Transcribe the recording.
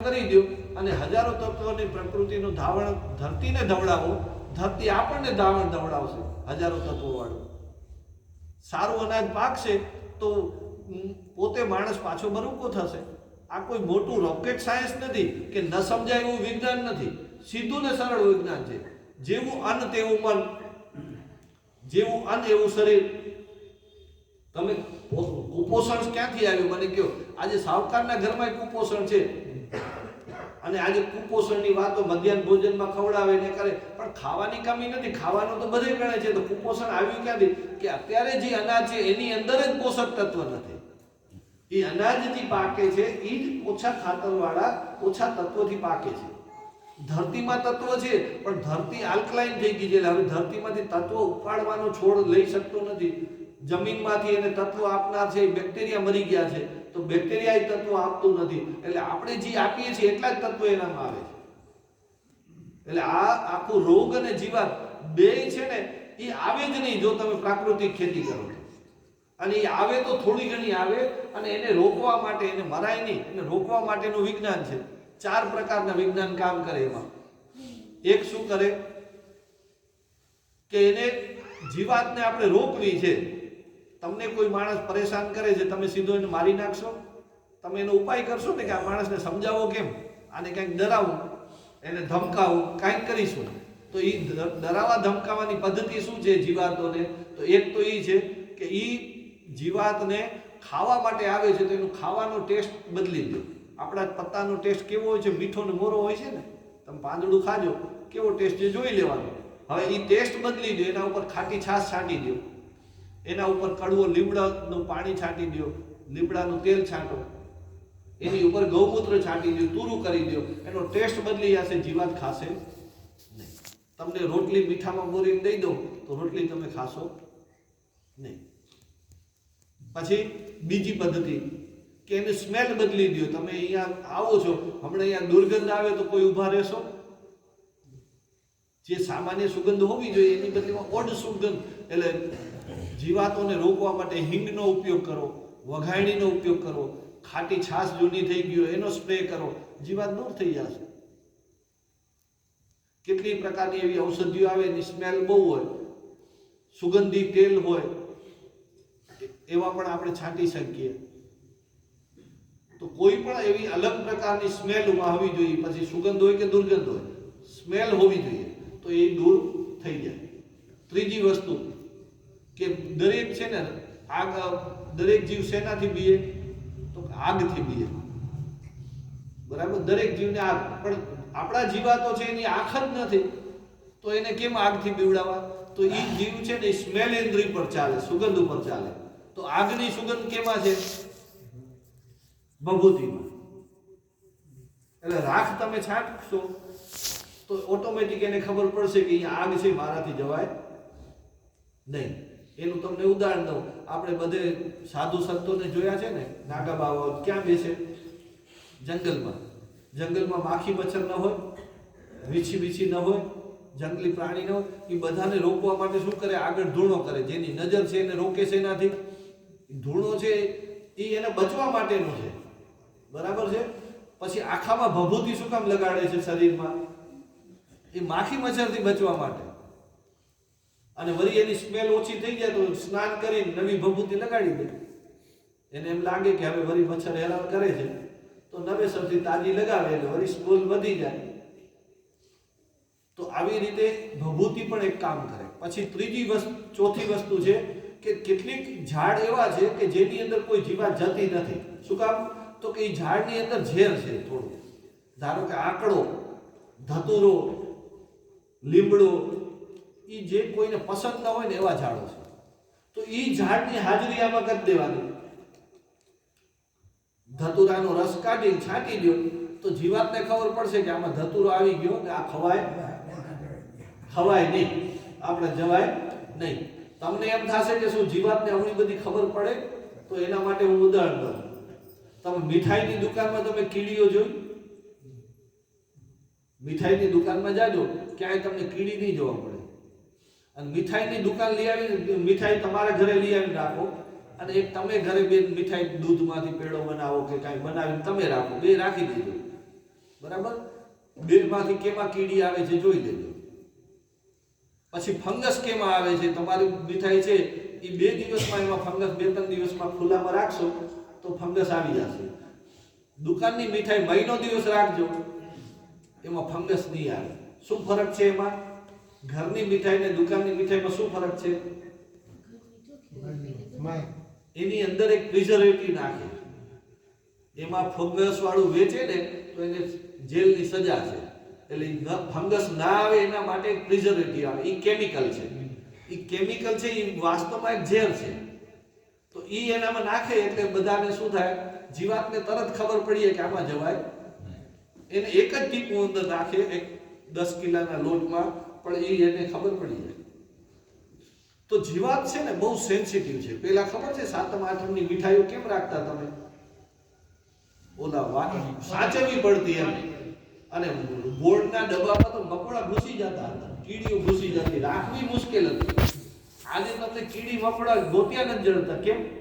કરી દો અને હજારો તત્વોની પ્રકૃતિનું ધાવણ ધરતીને ધવડાવો. ધરતી આપણને ધાવણ ધવડાવશે હજારો તત્વો વાળું સારું અનાજ પાકશે તો પોતે માણસ પાછો બરૂકો થશે. આ કોઈ મોટું રોકેટ સાયન્સ નથી કે ન સમજાય એવું વિજ્ઞાન નથી. સીધું ને સરળ વિજ્ઞાન છે. જેવું અન્ન તેવું મન. જેવું અન્ન એવું શરીર. તમે કુપોષણ ક્યાંથી આવ્યું? મને કહો. આજે સાવકારના ઘરમાં કુપોષણ છે. અને આજે કુપોષણની વાતો મધ્યાહન ભોજનમાં ખવડાવે ને કરે, પણ ખાવાની કમી નથી. ખાવાનું તો બધે ગણે છે. તો કુપોષણ આવ્યું ક્યાંથી? કે અત્યારે જે અનાજ છે, એની અંદર જ પોષક તત્વ નથી. એ અનાજ જે પાકે છે એ જ ઓછા ખાતરવાળા, ઓછા તત્વોથી પાકે છે. ધરતીમાં તત્વ છે, પણ ધરતી આલ્કલાઇન થઈ ગઈ છે. હવે ધરતીમાંથી તત્વો ઉપાડવાનો છોડ લઈ શકતો નથી. જમીનમાંથી એને તત્વ આપનાર છે બેક્ટેરિયા મરી ગયા છે, તો બેક્ટેરિયા એ તત્વ આપતું નથી. એટલે આપણે જે આપીએ છીએ, એટલા જ તત્વ એનામાં આવે છે. એટલે આ આખું રોગ અને જીવાત બે છે ને, એ આવે જ નહીં જો તમે પ્રાકૃતિક ખેતી કરો. અને એ આવે તો થોડી ઘણી આવે, અને એને રોકવા માટે, એને મરાય નહીં, એને રોકવા માટેનું વિજ્ઞાન છે. ચાર પ્રકારના વિજ્ઞાન કામ કરે એમાં. એક શું કરે? કે એને જીવાતને આપણે રોકવી છે. તમને કોઈ માણસ પરેશાન કરે છે, તમે સીધો એને મારી નાખશો? તમે એનો ઉપાય કરશો ને કે આ માણસને સમજાવો કેમ? આને કંઈક ડરાવું, એને ધમકાવું, કાંઈક કરીશું. તો એ ડરાવા, ધમકાવાની પદ્ધતિ શું છે જીવાતોને? તો એક તો એ છે કે એ જીવાતને ખાવા માટે આવે છે તો એનું ખાવાનો ટેસ્ટ બદલી દો. આપણા પત્તાનો ટેસ્ટ કેવો હોય છે? મીઠો ને મોરો હોય છે ને? તમે પાંદડું ખાજો, કેવો ટેસ્ટ છે? જોઈ લેવાનો. હવે એ ટેસ્ટ બદલી દો, એના ઉપર ખાટી છાશ છાંટી દો. એના ઉપર કડવો લીમડાનું પાણી છાંટી દો લીમડાનું તેલ છાંટો. એની ઉપર ગૌમૂત્ર છાંટી દો તૂરું કરી દો એનો ટેસ્ટ બદલી જશે, જીવાત ખાશે નહીં. તમને રોટલી મીઠામાં બોરીને દઈ દો તો રોટલી તમે ખાશો નહીં. પછી બીજી પદ્ધતિ, કે એની સ્મેલ બદલી દો તમે અહીંયા આવો છો, હમણાં અહીંયા દુર્ગંધ આવે તો કોઈ ઊભા રહેશો? જે સામાન્ય સુગંધ હોવી જોઈએ, એની બદલીમાં ઓડ સુગંધ, એટલે જીવાતોને રોકવા માટે હિંગનો ઉપયોગ કરો વઘાણીનો ઉપયોગ કરો, ખાટી છાશ જૂની થઈ ગયો એનો સ્પ્રે કરો, જીવાત દૂર થઈ જશે કેટલી પ્રકારની એવી ઔષધિઓ આવે, એની સ્મેલ બહુ હોય, સુગંધી તેલ હોય, એવા પણ આપણે છાંટી શકીએ. તો કોઈ પણ એવી અલગ પ્રકારની સ્મેલ હોવી જોઈએ, પછી સુગંધ હોય કે દુર્ગંધ હોય, સ્મેલ હોવી જોઈએ, તો એ દૂર થઈ જાય. ત્રીજી વસ્તુ દરેક છે ને, આગ, દરેક જીવ શેનાથી બીએ, તો આગથી બીએ. બરાબર? દરેક જીવને આગ. પણ આપણા જીવાતો છે એની આંખ જ નથી. તો એને કેમ આગથી બીવડાવવા? તો એ જીવ છે ને સ્મેલ ઇન્દ્રિય પર ચાલે, સુગંધ ઉપર ચાલે. તો આગની સુગંધ કેમાં છે? ભભૂતિમાં એટલે રાખ તમે છાંટશો, તો ઓટોમેટિક એને ખબર પડશે કે અહીંયા આગ છે, મારાથી જવાય નહીં. એનું તમને ઉદાહરણ દઉં. આપણે બધે સાધુ સંતોને જોયા છે ને, નાગા બાવા ક્યાં બેસે? જંગલમાં. જંગલમાં માખી મચ્છર ન હોય, વીછી વીછી ન હોય, જંગલી પ્રાણી ન હોય એ બધાને રોકવા માટે શું કરે? આગળ ધૂણો કરે. જેની નજર છે એને રોકે છે એનાથી. ધૂણો છે એ એને બચવા માટેનું છે. બરાબર છે? પછી આખામાં ભભૂતિ શું કામ લગાડે છે શરીરમાં? એ માખી મચ્છરથી બચવા માટે. અને વળી એની સ્મેલ ઓછી થઈ જાય તો સ્નાન કરીને નવી ભભૂતિ લગાડી દે. એને એમ લાગે કે હવે વળી મચ્છર હેરાન કરે છે. તો નવેસરથી તાજી લગાવે એટલે વળી સ્મેલ વધી જાય. તો આવી રીતે ભભૂતિ પણ એક કામ કરે. પછી ત્રીજી વસ્તુ ચોથી વસ્તુ છે કે કેટલીક ઝાડ એવા છે કે જેની અંદર કોઈ જીવાત જતી નથી. શું કામ? તો કે એ ઝાડની અંદર ઝેર છે થોડું. ધારો કે આકડો, ધતુરો, લીમડો એ જે કોઈને પસંદ ન હોય ને એવા ઝાડો છે. તો એ ઝાડની હાજરી આમાં કરી દેવાની. ધતુરાનો રસ કાઢીને છાંટી દો. તો જીવાતને ખબર પડશે કે આમાં ધતુરો આવી ગયો કે આ ખવાય ખવાય નહીં. આપણે જવાય નહીં. તમને એમ થશે કે શું જીવાતને આવડી બધી ખબર પડે? તો એના માટે હું ઉદાહરણ દઉં. તમે મીઠાઈની દુકાનમાં તમે કીડીઓ જોઈ? મીઠાઈની દુકાનમાં જાજો. ક્યાંય તમને કીડી નહીં જોવા મળે. અને મીઠાઈની દુકાન લઈ આવી મીઠાઈ તમારા ઘરે લઈ આવીને રાખો. અને એક તમે ઘરે બે મીઠાઈ દૂધમાંથી પેડો બનાવો કે કાંઈ બનાવીને તમે રાખો. બે રાખી દેજો. બરાબર? બેમાંથી કેમાં કીડી આવે છે જોઈ લેજો. પછી ફંગસ કેમાં આવે છે? તમારી મીઠાઈ છે એ બે દિવસમાં એમાં ફંગસ, બે ત્રણ દિવસમાં ખુલ્લામાં રાખશો તો ફંગસ આવી જશે. દુકાનની મીઠાઈ મહિનો દિવસ રાખજો. એમાં ફંગસ નહીં આવે. શું ફરક છે એમાં? ઘરની મીઠાઈ ને દુકાનની મીઠાઈમાં શું ફરક છે? એની અંદર એક પ્રિઝર્વેટિવ નાખે. એમાં ફંગસ વાળું વેચે ને તો એને જેલની સજા છે. એટલે ફંગસ ના આવે એના માટે પ્રિઝર્વેટિવ આવે. એ કેમિકલ છે. એ કેમિકલ છે એ વાસ્તવમાં એક ઝેર છે. તો એ એનામાં નાખે એટલે બધાને શું થાય? જીવાતને તરત ખબર પડીએ કે આમાં જવાય. એને એક જ ટીપું અંદર નાખે, એક દસ કિલાના લોટમાં, પણ એ એને ખબર પડી જાય. તો જીવાત છે ને બહુ સેન્સિટિવ છે. પેલા ખબર છે સાતમ, આઠમની મીઠાઈઓ કેમ રાખતા તમે? ઓલા વાત સાચવવી પડતી એમ. અને બોર્ડના ડબ્બામાં તો મકોડા ઘૂસી જતા હતા. કીડીઓ ઘૂસી જતી. રાખવી મુશ્કેલ હતી. આજે તમને કીડી મકોડા ગોત્યા નથી જડતા કેમ?